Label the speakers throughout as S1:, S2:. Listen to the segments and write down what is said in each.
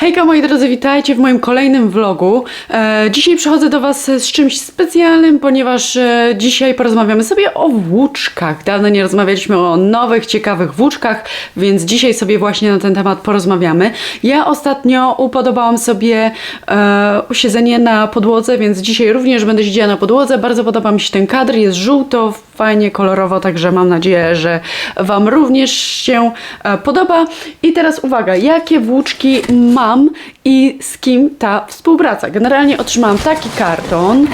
S1: Hejka moi drodzy, witajcie w moim kolejnym vlogu. E, dzisiaj przychodzę do Was z czymś specjalnym, ponieważ e, dzisiaj porozmawiamy sobie o włóczkach. Dawno nie rozmawialiśmy o nowych, ciekawych włóczkach, więc dzisiaj sobie właśnie na ten temat porozmawiamy. Ja ostatnio upodobałam sobie e, na podłodze, więc dzisiaj również będę siedziała na podłodze. Bardzo podoba mi się ten kadr, jest żółto, fajnie, kolorowo, także mam nadzieję, że Wam również się e, podoba. I teraz uwaga, jakie włóczki mam i z kim ta współpraca. Generalnie otrzymałam taki karton.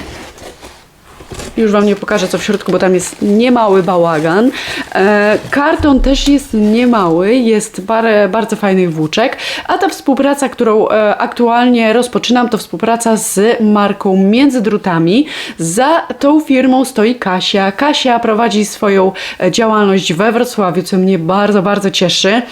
S1: Już Wam nie pokażę co w środku, bo tam jest niemały bałagan. E, karton też jest niemały, jest parę bardzo fajnych włóczek, a ta współpraca, którą e, aktualnie rozpoczynam, to współpraca z marką Między Drutami. Za tą firmą stoi Kasia. Kasia prowadzi swoją e, działalność we Wrocławiu, co mnie bardzo, bardzo cieszy.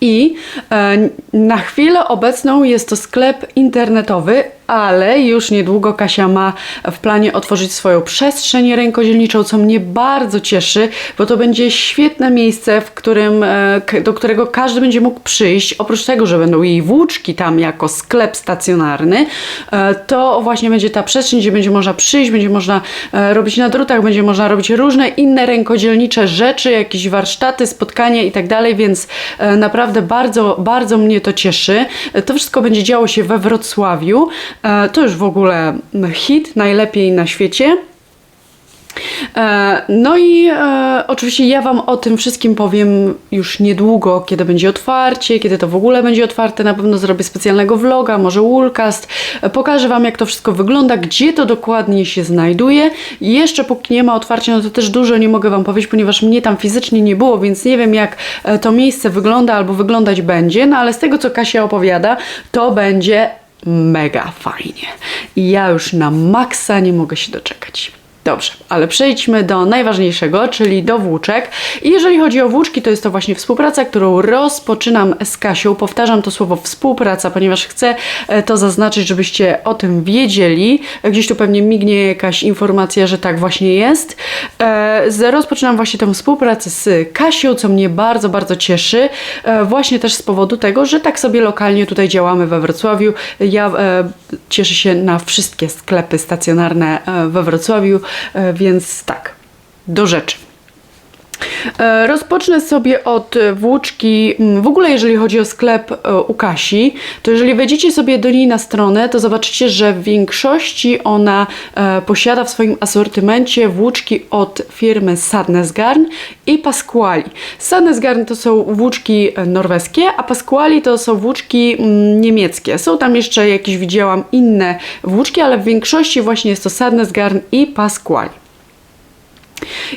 S1: I e, na chwilę obecną jest to sklep internetowy, ale już niedługo Kasia ma w planie otworzyć swoją przestrzeń rękodzielniczą, co mnie bardzo cieszy, bo to będzie świetne miejsce, w którym, e, do którego każdy będzie mógł przyjść. Oprócz tego, że będą jej włóczki tam jako sklep stacjonarny, e, to właśnie będzie ta przestrzeń, gdzie będzie można przyjść, będzie można e, robić na drutach, będzie można robić różne inne rękodzielnicze rzeczy, jakieś warsztaty, spotkania i tak dalej, więc naprawdę bardzo, bardzo mnie to cieszy. To wszystko będzie działo się we Wrocławiu. E, To już w ogóle hit, najlepiej na świecie. E, No i e, oczywiście ja Wam o tym wszystkim powiem już niedługo, kiedy będzie otwarcie, kiedy to w ogóle będzie otwarte. Na pewno zrobię specjalnego vloga, może Woolcast. E, Pokażę Wam, jak to wszystko wygląda, gdzie to dokładnie się znajduje. Jeszcze póki nie ma otwarcia, no to też dużo nie mogę Wam powiedzieć, ponieważ mnie tam fizycznie nie było, więc nie wiem, jak to miejsce wygląda albo wyglądać będzie. No ale z tego, co Kasia opowiada, to będzie mega fajnie. I ja już na maksa nie mogę się doczekać. Dobrze, ale przejdźmy do najważniejszego, czyli do włóczek. I jeżeli chodzi o włóczki, to jest to właśnie współpraca, którą rozpoczynam z Kasią. Powtarzam to słowo współpraca, ponieważ chcę e, to zaznaczyć, żebyście o tym wiedzieli. Gdzieś tu pewnie mignie jakaś informacja, że tak właśnie jest. E, Rozpoczynam właśnie tę współpracę z Kasią, co mnie bardzo, bardzo cieszy. E, Właśnie też z powodu tego, że tak sobie lokalnie tutaj działamy we Wrocławiu. Ja cieszę się na wszystkie sklepy stacjonarne we Wrocławiu, więc tak, do rzeczy. E, Rozpocznę sobie od e, włóczki. mm, W ogóle, jeżeli chodzi o sklep e, u Kasi, to jeżeli wejdziecie sobie do niej na stronę, to zobaczycie, że w większości ona posiada w swoim asortymencie włóczki od firmy Sadness Garn i Pasquali. Sadness Garn to są włóczki norweskie, a Pasquali to są włóczki mm, niemieckie. Są tam jeszcze jakieś, widziałam, inne włóczki, ale w większości właśnie jest to Sadness Garn i Pasquali.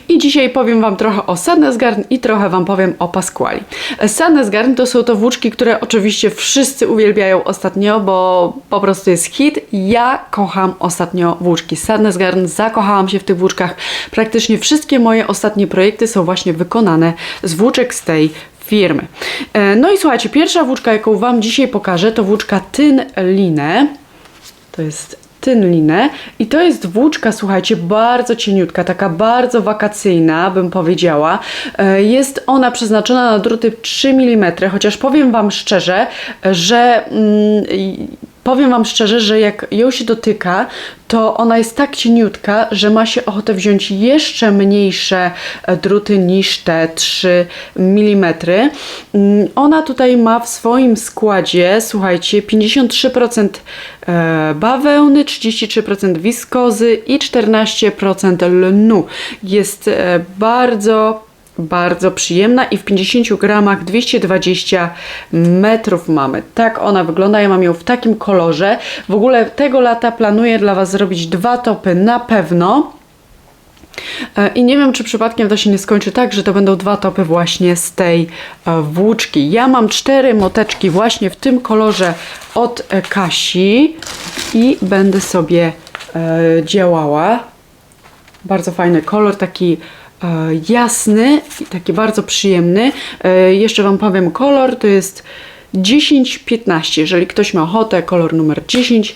S1: I dzisiaj powiem Wam trochę o Sadness Garn i trochę Wam powiem o Pasquali. Sadness Garn to są to włóczki, które oczywiście wszyscy uwielbiają ostatnio, bo po prostu jest hit. Ja kocham ostatnio włóczki Sadness Garn, zakochałam się w tych włóczkach. Praktycznie wszystkie moje ostatnie projekty są właśnie wykonane z włóczek z tej firmy. E, No i słuchajcie, pierwsza włóczka, jaką Wam dzisiaj pokażę, to włóczka Tyn Line. To jest tynlinę i to jest włóczka, słuchajcie, bardzo cieniutka, taka bardzo wakacyjna, bym powiedziała. E, Jest ona przeznaczona na druty 3 mm, chociaż powiem Wam szczerze, że mm, powiem Wam szczerze, że jak ją się dotyka, to ona jest tak cieniutka, że ma się ochotę wziąć jeszcze mniejsze e, druty niż te 3 mm. Ona tutaj ma w swoim składzie, słuchajcie, 53% e, bawełny, 33% wiskozy i 14% lnu. Jest e, bardzo bardzo przyjemna i w 50 gramach 220 metrów mamy. Tak ona wygląda, ja mam ją w takim kolorze. W ogóle tego lata planuję dla Was zrobić dwa topy na pewno. E, I nie wiem, czy przypadkiem to się nie skończy tak, że to będą dwa topy właśnie z tej e, włóczki. Ja mam cztery moteczki właśnie w tym kolorze od e, Kasi i będę sobie działała. Bardzo fajny kolor, taki jasny i taki bardzo przyjemny. E, jeszcze Wam powiem kolor, to jest 10-15. Jeżeli ktoś ma ochotę, kolor numer 10-15.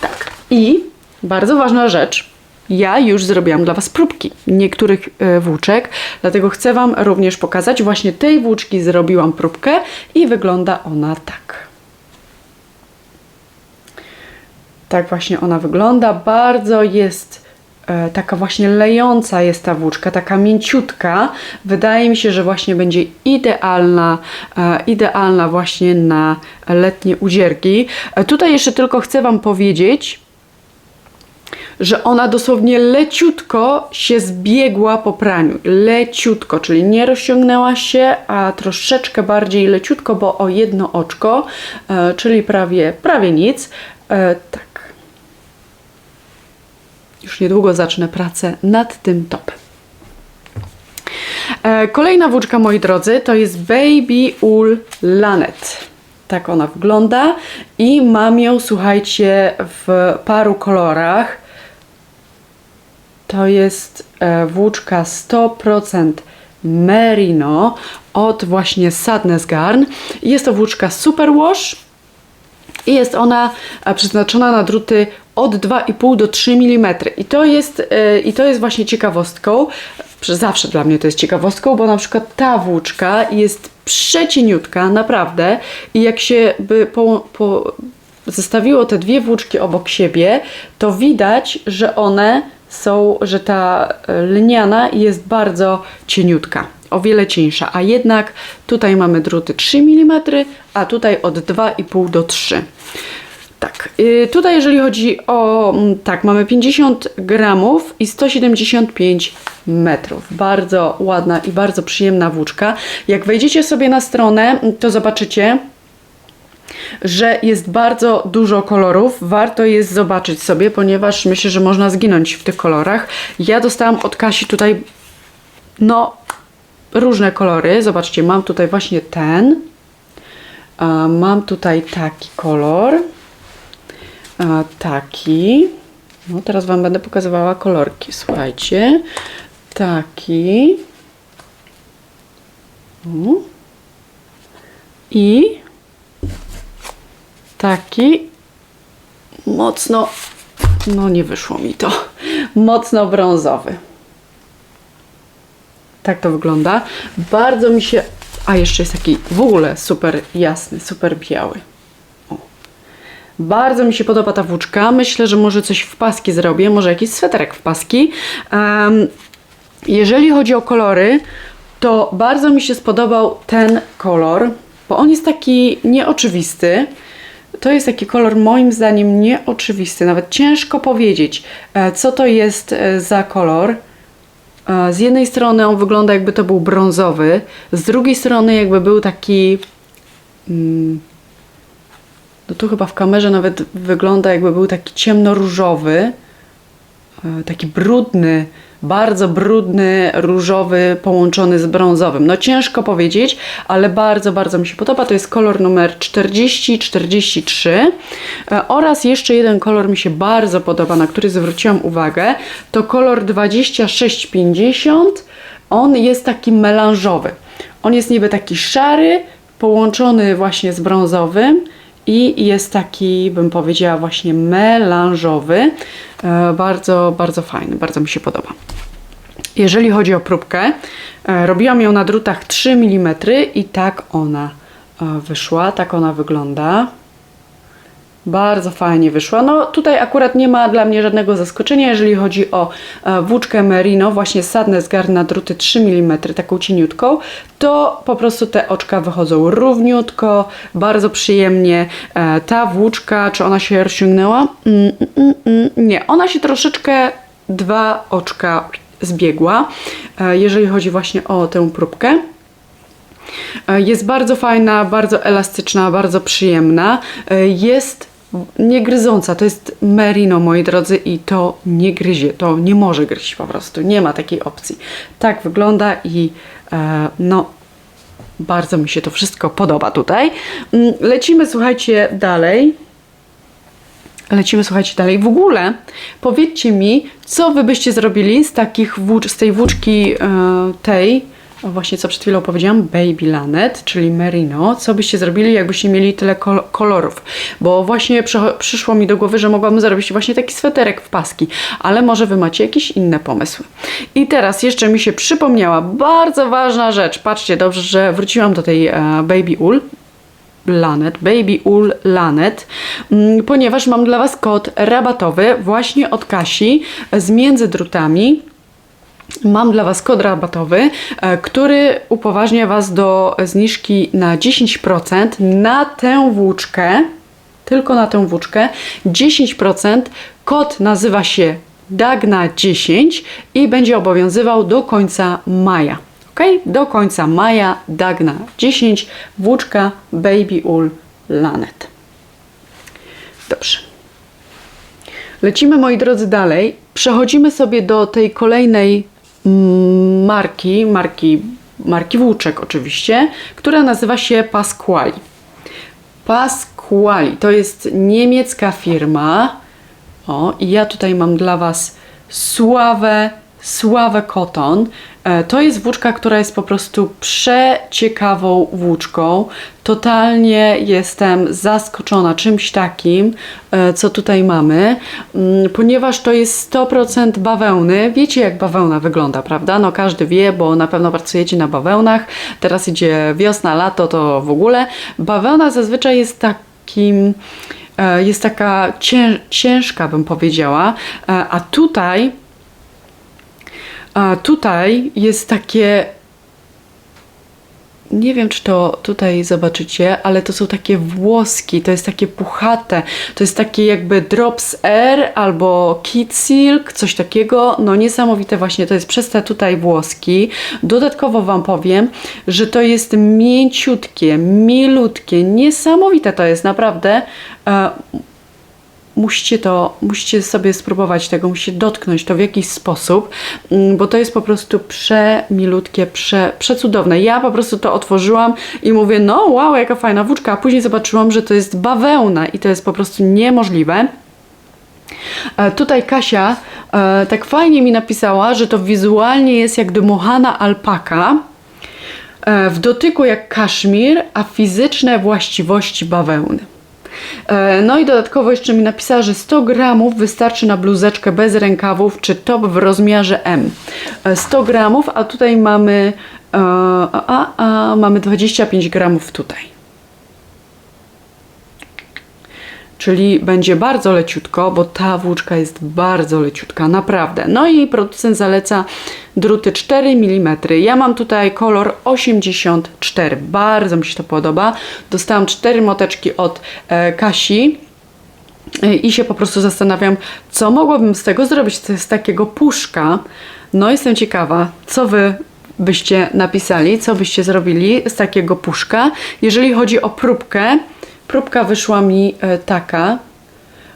S1: Tak. I bardzo ważna rzecz. ja już zrobiłam dla Was próbki niektórych e, włóczek, dlatego chcę Wam również pokazać. Właśnie tej włóczki zrobiłam próbkę i wygląda ona tak. Tak właśnie ona wygląda. Bardzo jest e, taka właśnie lejąca jest ta włóczka, taka mięciutka. Wydaje mi się, że właśnie będzie idealna, e, idealna właśnie na letnie udzierki. E, tutaj jeszcze tylko chcę Wam powiedzieć, że ona dosłownie leciutko się zbiegła po praniu. Leciutko, czyli nie rozciągnęła się, a troszeczkę bardziej leciutko, bo o jedno oczko, e, czyli prawie, prawie nic. E, tak. Już niedługo zacznę pracę nad tym topem. E, Kolejna włóczka, moi drodzy, to jest Baby Wool Lanet. Tak ona wygląda i mam ją, słuchajcie, w paru kolorach. To jest e, włóczka 100% merino od właśnie Sadness Garn. Jest to włóczka Super Wash i jest ona e, przeznaczona na druty od 2,5 do 3 mm. I to jest, e, i to jest właśnie ciekawostką. Zawsze dla mnie to jest ciekawostką, bo na przykład ta włóczka jest przecieniutka, naprawdę. I jak się by po, po zestawiło te dwie włóczki obok siebie, to widać, że one są, że ta e, lniana jest bardzo cieniutka, o wiele cieńsza, a jednak tutaj mamy druty 3 mm, a tutaj od 2,5 do 3. Tak, y, tutaj jeżeli chodzi o, mm, tak, mamy 50 gramów i 175 metrów. Bardzo ładna i bardzo przyjemna włóczka. Jak wejdziecie sobie na stronę, to zobaczycie, że jest bardzo dużo kolorów. Warto jest zobaczyć sobie, ponieważ myślę, że można zginąć w tych kolorach. Ja dostałam od Kasi tutaj, no, różne kolory. Zobaczcie, mam tutaj właśnie ten. Mam tutaj taki kolor. Taki. No, teraz Wam będę pokazywała kolorki. Słuchajcie. Taki. I taki mocno, no nie wyszło mi to, mocno brązowy. Tak to wygląda. Bardzo mi się, a jeszcze jest taki w ogóle super jasny, super biały. Bardzo mi się podoba ta włóczka. Myślę, że może coś w paski zrobię, może jakiś sweterek w paski. Em, jeżeli chodzi o kolory, to bardzo mi się spodobał ten kolor, bo on jest taki nieoczywisty. To jest taki kolor moim zdaniem nieoczywisty, nawet ciężko powiedzieć, e, co to jest e, za kolor. E, Z jednej strony on wygląda jakby to był brązowy, z drugiej strony jakby był taki. mm, No tu chyba w kamerze nawet wygląda jakby był taki ciemnoróżowy, e, taki brudny, bardzo brudny, różowy połączony z brązowym. No ciężko powiedzieć, ale bardzo, bardzo mi się podoba. To jest kolor numer 40-43 e, oraz jeszcze jeden kolor mi się bardzo podoba, na który zwróciłam uwagę. To kolor 2650. On jest taki melanżowy. On jest niby taki szary, połączony właśnie z brązowym i jest taki, bym powiedziała, właśnie melanżowy. E, bardzo, bardzo fajny, bardzo mi się podoba. Jeżeli chodzi o próbkę, e, robiłam ją na drutach 3 mm i tak ona e, wyszła, tak ona wygląda. Bardzo fajnie wyszła. No tutaj akurat nie ma dla mnie żadnego zaskoczenia, jeżeli chodzi o e, włóczkę Merino, właśnie Sadness Garn na druty 3 mm, taką cieniutką, to po prostu te oczka wychodzą równiutko, bardzo przyjemnie. E, ta włóczka, czy ona się rozciągnęła? Mm, mm, mm, nie, ona się troszeczkę dwa oczka zbiegła, e, jeżeli chodzi właśnie o tę próbkę. Jest bardzo fajna, bardzo elastyczna, bardzo przyjemna. E, Jest niegryząca. To jest merino, moi drodzy, i to nie gryzie. To nie może gryźć po prostu. Nie ma takiej opcji. Tak wygląda i e, no. Bardzo mi się to wszystko podoba tutaj. Mm, Lecimy, słuchajcie, dalej. Lecimy, słuchajcie, dalej. W ogóle powiedzcie mi, co wy byście zrobili z takich włócz, z tej włóczki e, tej właśnie co przed chwilą powiedziałam, Baby Lanet, czyli Merino. Co byście zrobili, jakbyście mieli tyle kol- kolorów? Bo właśnie przycho- przyszło mi do głowy, że mogłabym zrobić właśnie taki sweterek w paski, ale może wy macie jakieś inne pomysły. I teraz jeszcze mi się przypomniała bardzo ważna rzecz. Patrzcie, dobrze, że wróciłam do tej e, Baby Wool. Lanet, Baby Wool Lanet, mm, ponieważ mam dla Was kod rabatowy właśnie od Kasi z między drutami. Mam dla Was kod rabatowy, e, który upoważnia Was do zniżki na 10% na tę włóczkę, tylko na tę włóczkę. 10%. Kod nazywa się DAGNA10 i będzie obowiązywał do końca maja. Ok? Do końca maja Dagna 10, włóczka Baby Wool Lanet. Dobrze. Lecimy, moi drodzy, dalej. Przechodzimy sobie do tej kolejnej marki, marki, marki włóczek oczywiście, która nazywa się Pasquali. Pasquali to jest niemiecka firma. O, i ja tutaj mam dla Was sławę, sławę Koton. E, To jest włóczka, która jest po prostu przeciekawą włóczką. Totalnie jestem zaskoczona czymś takim, e, co tutaj mamy, Mm, ponieważ to jest 100% bawełny. Wiecie, jak bawełna wygląda, prawda? No każdy wie, bo na pewno pracujecie na bawełnach. Teraz idzie wiosna, lato, to w ogóle. Bawełna zazwyczaj jest takim e, jest taka cię, ciężka, bym powiedziała, a tutaj a tutaj jest takie. Nie wiem, czy to tutaj zobaczycie, ale to są takie włoski, to jest takie puchate, to jest takie jakby Drops Air albo Kid Silk, coś takiego. No niesamowite właśnie, to jest przez te tutaj włoski. Dodatkowo Wam powiem, że to jest mięciutkie, milutkie, niesamowite to jest naprawdę. E, musicie to, musicie sobie spróbować tego, musicie dotknąć to w jakiś sposób, mm, bo to jest po prostu przemilutkie, prze, przecudowne. Ja po prostu to otworzyłam i mówię, no wow, jaka fajna włóczka, a później zobaczyłam, że to jest bawełna i to jest po prostu niemożliwe. E, Tutaj Kasia e, tak fajnie mi napisała, że to wizualnie jest jak dmuchana alpaka, e, w dotyku jak kaszmir, a fizyczne właściwości bawełny. E, No i dodatkowo jeszcze mi napisała, że 100 gramów wystarczy na bluzeczkę bez rękawów czy top w rozmiarze M. E, 100 gramów, a tutaj mamy, e, a, a, a, mamy 25 gramów tutaj. Czyli będzie bardzo leciutko, bo ta włóczka jest bardzo leciutka, naprawdę. No i producent zaleca druty 4 mm. Ja mam tutaj kolor 84. Bardzo mi się to podoba. Dostałam 4 moteczki od e, Kasi. E, I się po prostu zastanawiam, co mogłabym z tego zrobić, z, takiego puszka. No jestem ciekawa, co wy byście napisali, co byście zrobili z takiego puszka. Jeżeli chodzi o próbkę, próbka wyszła mi e, taka.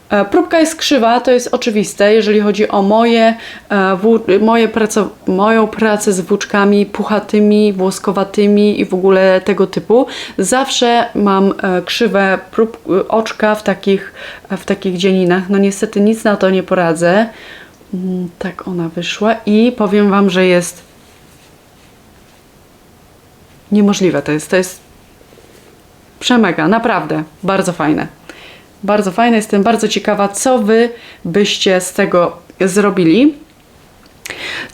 S1: E, Próbka jest krzywa, to jest oczywiste, jeżeli chodzi o moje, e, moje praco, moją pracę z włóczkami puchatymi, włoskowatymi i w ogóle tego typu. Zawsze mam krzywe prób, oczka w takich, w takich dzieninach. No niestety nic na to nie poradzę. Mm, Tak ona wyszła i powiem Wam, że jest niemożliwe to jest. To jest przemega, naprawdę, bardzo fajne. Bardzo fajne, jestem bardzo ciekawa, co Wy byście z tego zrobili.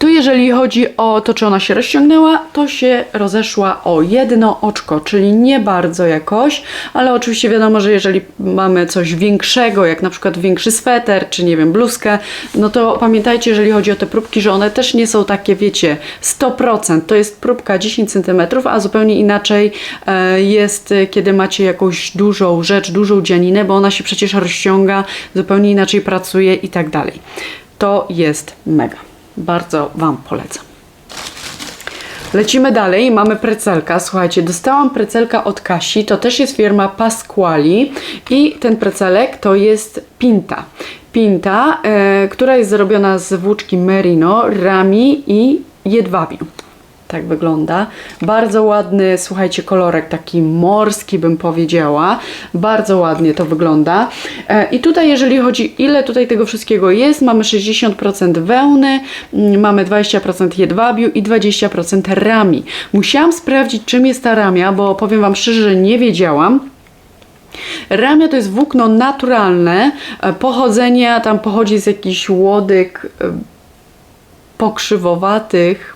S1: Tu jeżeli chodzi o to, czy ona się rozciągnęła, to się rozeszła o jedno oczko, czyli nie bardzo jakoś, ale oczywiście wiadomo, że jeżeli mamy coś większego, jak na przykład większy sweter, czy nie wiem, bluzkę, no to pamiętajcie, jeżeli chodzi o te próbki, że one też nie są takie, wiecie, 100%. To jest próbka 10 cm, a zupełnie inaczej e, jest, kiedy macie jakąś dużą rzecz, dużą dzianinę, bo ona się przecież rozciąga, zupełnie inaczej pracuje i tak dalej. To jest mega. Bardzo Wam polecam. Lecimy dalej, mamy precelka. Słuchajcie, dostałam precelka od Kasi, to też jest firma Pasquali i ten precelek to jest Pinta. Pinta, e, która jest zrobiona z włóczki merino, rami i jedwabiu. Tak wygląda. Bardzo ładny, słuchajcie, kolorek taki morski bym powiedziała. Bardzo ładnie to wygląda. E, I tutaj jeżeli chodzi, ile tutaj tego wszystkiego jest, mamy 60% wełny, mm, mamy 20% jedwabiu i 20% rami. Musiałam sprawdzić, czym jest ta ramia, bo powiem Wam szczerze, że nie wiedziałam. Ramia to jest włókno naturalne, e, pochodzenia tam pochodzi z jakichś łodyg e, pokrzywowatych.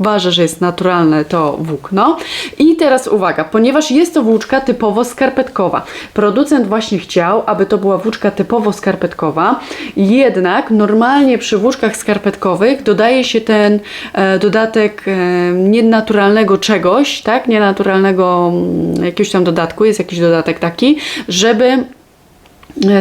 S1: Ważę, że jest naturalne to włókno. I teraz uwaga, ponieważ jest to włóczka typowo skarpetkowa. Producent właśnie chciał, aby to była włóczka typowo skarpetkowa. Jednak normalnie przy włóczkach skarpetkowych dodaje się ten e, dodatek e, nienaturalnego czegoś, tak? Nienaturalnego mm, jakiegoś tam dodatku, jest jakiś dodatek taki, żeby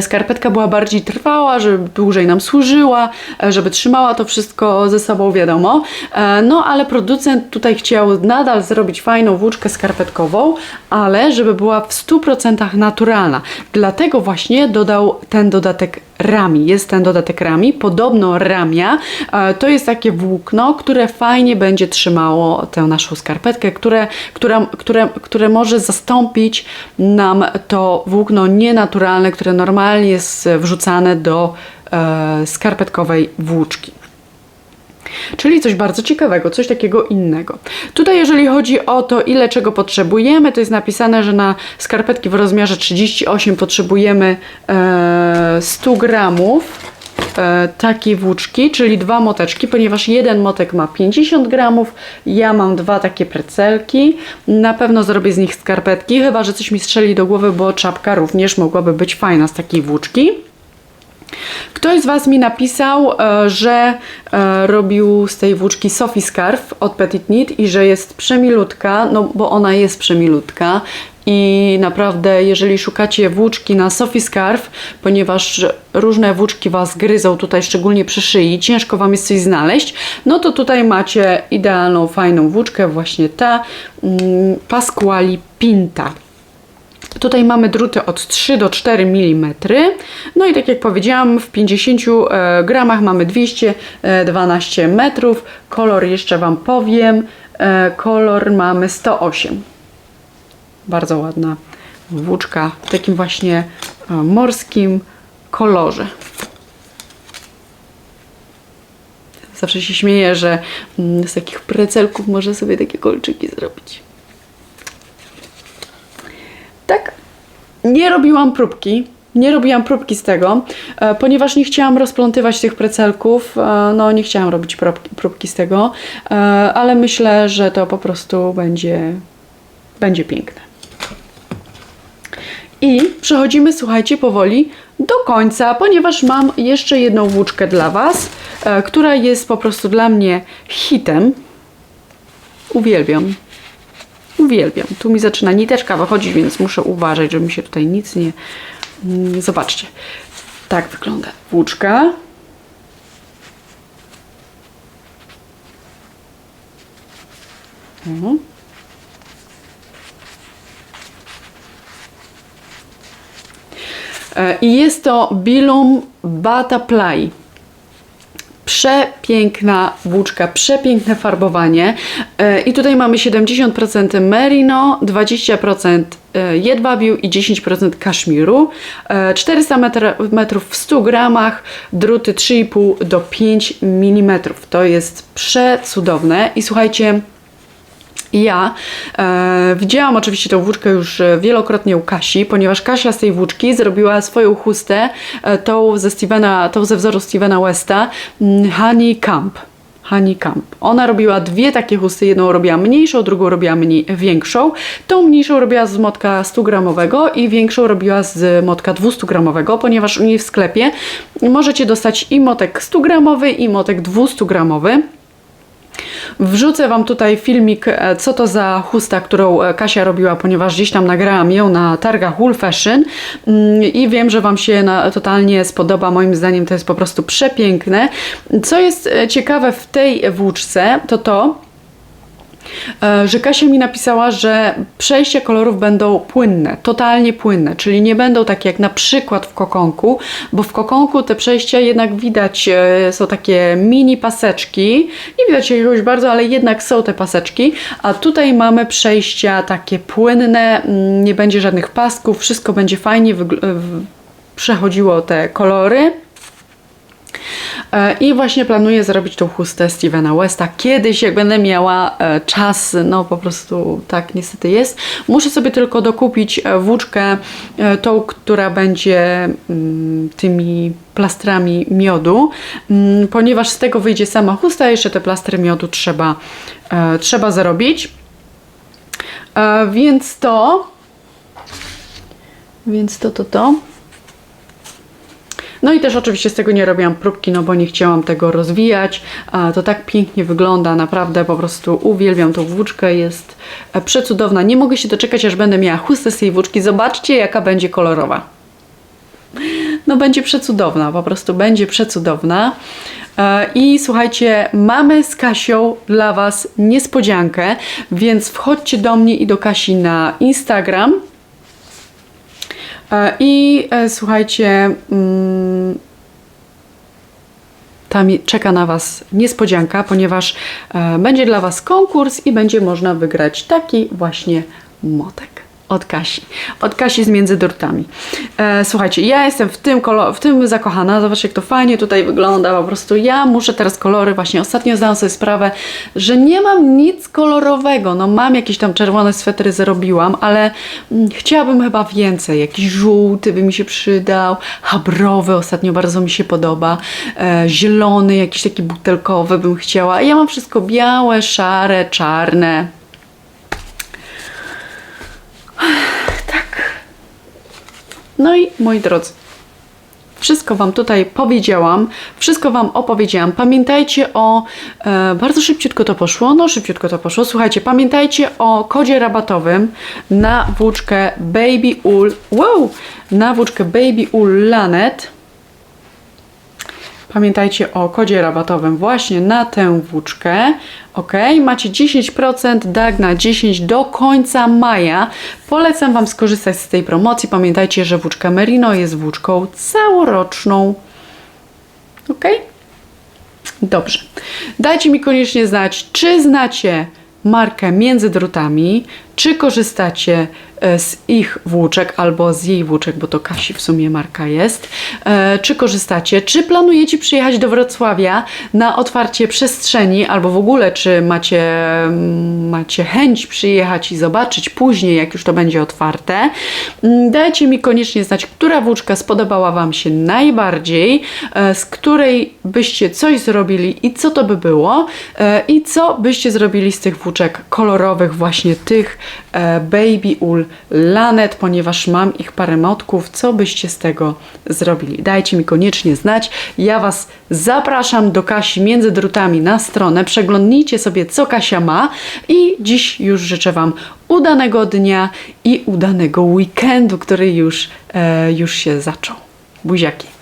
S1: skarpetka była bardziej trwała, żeby dłużej nam służyła, e, żeby trzymała to wszystko ze sobą, wiadomo. E, no ale producent tutaj chciał nadal zrobić fajną włóczkę skarpetkową, ale żeby była w 100% naturalna. Dlatego właśnie dodał ten dodatek rami. Jest ten dodatek rami. Podobno ramia to jest takie włókno, które fajnie będzie trzymało tę naszą skarpetkę, które, które, które, które może zastąpić nam to włókno nienaturalne, które normalnie jest wrzucane do e, skarpetkowej włóczki. Czyli coś bardzo ciekawego, coś takiego innego. Tutaj, jeżeli chodzi o to, ile czego potrzebujemy, to jest napisane, że na skarpetki w rozmiarze 38 potrzebujemy e, 100 gramów e, takiej włóczki, czyli dwa moteczki, ponieważ jeden motek ma 50 gramów, ja mam dwa takie precelki. Na pewno zrobię z nich skarpetki, chyba że coś mi strzeli do głowy, bo czapka również mogłaby być fajna z takiej włóczki. Ktoś z Was mi napisał, e, że e, robił z tej włóczki Sophie Scarf od Petit Knit i że jest przemilutka, no bo ona jest przemilutka. I naprawdę, jeżeli szukacie włóczki na Sophie Scarf, ponieważ różne włóczki Was gryzą tutaj, szczególnie przy szyi, ciężko Wam jest coś znaleźć, no to tutaj macie idealną, fajną włóczkę, właśnie ta mm, Pasquali Pinta. Tutaj mamy druty od 3 do 4 mm. No i tak jak powiedziałam, w 50 e, gramach mamy 212 metrów. Kolor jeszcze Wam powiem. E, kolor mamy 108. Bardzo ładna włóczka w takim właśnie e, morskim kolorze. Zawsze się śmieję, że mm, z takich precelków można sobie takie kolczyki zrobić. Tak, nie robiłam próbki. Nie robiłam próbki z tego, e, ponieważ nie chciałam rozplątywać tych precelków. E, no, nie chciałam robić próbki, próbki z tego, e, ale myślę, że to po prostu będzie, będzie piękne. I przechodzimy, słuchajcie, powoli do końca, ponieważ mam jeszcze jedną włóczkę dla Was, która jest po prostu dla mnie hitem. Uwielbiam. Uwielbiam. Tu mi zaczyna niteczka wychodzić, więc muszę uważać, żeby mi się tutaj nic nie... Zobaczcie. Tak wygląda włóczka. Mhm. E, I jest to Bilum Butterfly. Przepiękna włóczka, przepiękne farbowanie. E, I tutaj mamy 70% merino, 20% e, jedwabiu i 10% kaszmiru. 400 metrów w 100 gramach, druty 3,5 do 5 mm. To jest przecudowne. I słuchajcie, ja e, widziałam oczywiście tę włóczkę już e, wielokrotnie u Kasi, ponieważ Kasia z tej włóczki zrobiła swoją chustę, e, tą, ze Stevena, tą ze wzoru Stevena Westa, mm, Honey Camp. Honey Camp. Ona robiła dwie takie chusty, jedną robiła mniejszą, drugą robiła mniej, większą. Tą mniejszą robiła z motka 100 gramowego i większą robiła z motka 200 gramowego, ponieważ u niej w sklepie możecie dostać i motek 100 gramowy i motek 200 gramowy. Wrzucę Wam tutaj filmik, e, co to za chusta, którą e, Kasia robiła, ponieważ gdzieś tam nagrałam ją na targach Wool Fashion mm, i wiem, że Wam się na, totalnie spodoba. Moim zdaniem to jest po prostu przepiękne. Co jest e, ciekawe w tej włóczce, to to, że Kasia mi napisała, że przejścia kolorów będą płynne, totalnie płynne, czyli nie będą takie jak na przykład w kokonku, bo w kokonku te przejścia jednak widać, e, są takie mini paseczki, nie widać ich jakoś bardzo, ale jednak są te paseczki, a tutaj mamy przejścia takie płynne, mm, nie będzie żadnych pasków, wszystko będzie fajnie e, przechodziło te kolory. E, I właśnie planuję zrobić tą chustę Stevena Westa. Kiedyś, jak będę miała e, czas, no po prostu tak niestety jest. Muszę sobie tylko dokupić e, włóczkę, tą, która będzie mm, tymi plastrami miodu, mm, ponieważ z tego wyjdzie sama chusta, jeszcze te plastry miodu trzeba, trzeba zarobić. Więc to. Więc to, to, to. No i też oczywiście z tego nie robiłam próbki, no bo nie chciałam tego rozwijać. To tak pięknie wygląda, naprawdę po prostu uwielbiam tą włóczkę, jest e, przecudowna. Nie mogę się doczekać, aż będę miała chustę z tej włóczki. Zobaczcie, jaka będzie kolorowa. No będzie przecudowna, po prostu będzie przecudowna. E, I słuchajcie, mamy z Kasią dla Was niespodziankę, więc wchodźcie do mnie i do Kasi na Instagram. E, I e, słuchajcie, mm, tam czeka na Was niespodzianka, ponieważ e, będzie dla Was konkurs i będzie można wygrać taki właśnie motek. Od Kasi. Od Kasi z między drutami. E, słuchajcie, ja jestem w tym, kolo- w tym zakochana. Zobaczcie, jak to fajnie tutaj wygląda. Po prostu ja muszę teraz kolory. Właśnie ostatnio zdałam sobie sprawę, że nie mam nic kolorowego. No mam jakieś tam czerwone swetry zrobiłam, ale mm, chciałabym chyba więcej. Jakiś żółty by mi się przydał. Habrowy ostatnio bardzo mi się podoba. E, zielony, jakiś taki butelkowy bym chciała. Ja mam wszystko białe, szare, czarne. No i moi drodzy, wszystko Wam tutaj powiedziałam, wszystko Wam opowiedziałam. Pamiętajcie o. E, bardzo szybciutko to poszło. No, szybciutko to poszło. Słuchajcie, pamiętajcie o kodzie rabatowym na włóczkę Baby Wool. Wow! Na włóczkę Baby Wool Lanet. Pamiętajcie o kodzie rabatowym właśnie na tę włóczkę. Ok, macie 10% DAG na 10 do końca maja. Polecam Wam skorzystać z tej promocji. Pamiętajcie, że włóczka Merino jest włóczką całoroczną. Ok? Dobrze. Dajcie mi koniecznie znać, czy znacie markę Między Drutami, czy korzystacie e, z ich włóczek albo z jej włóczek, bo to Kasi w sumie marka jest. E, Czy korzystacie, czy planujecie przyjechać do Wrocławia na otwarcie przestrzeni, albo w ogóle, czy macie, mm, macie chęć przyjechać i zobaczyć później, jak już to będzie otwarte. Mm, Dajcie mi koniecznie znać, która włóczka spodobała Wam się najbardziej, e, z której byście coś zrobili i co to by było, i co byście zrobili z tych włóczek kolorowych, właśnie tych Baby Wool Lanet, ponieważ mam ich parę motków, co byście z tego zrobili. Dajcie mi koniecznie znać. Ja Was zapraszam do Kasi między drutami na stronę. Przeglądnijcie sobie, co Kasia ma i dziś już życzę Wam udanego dnia i udanego weekendu, który już, e, już się zaczął. Buziaki.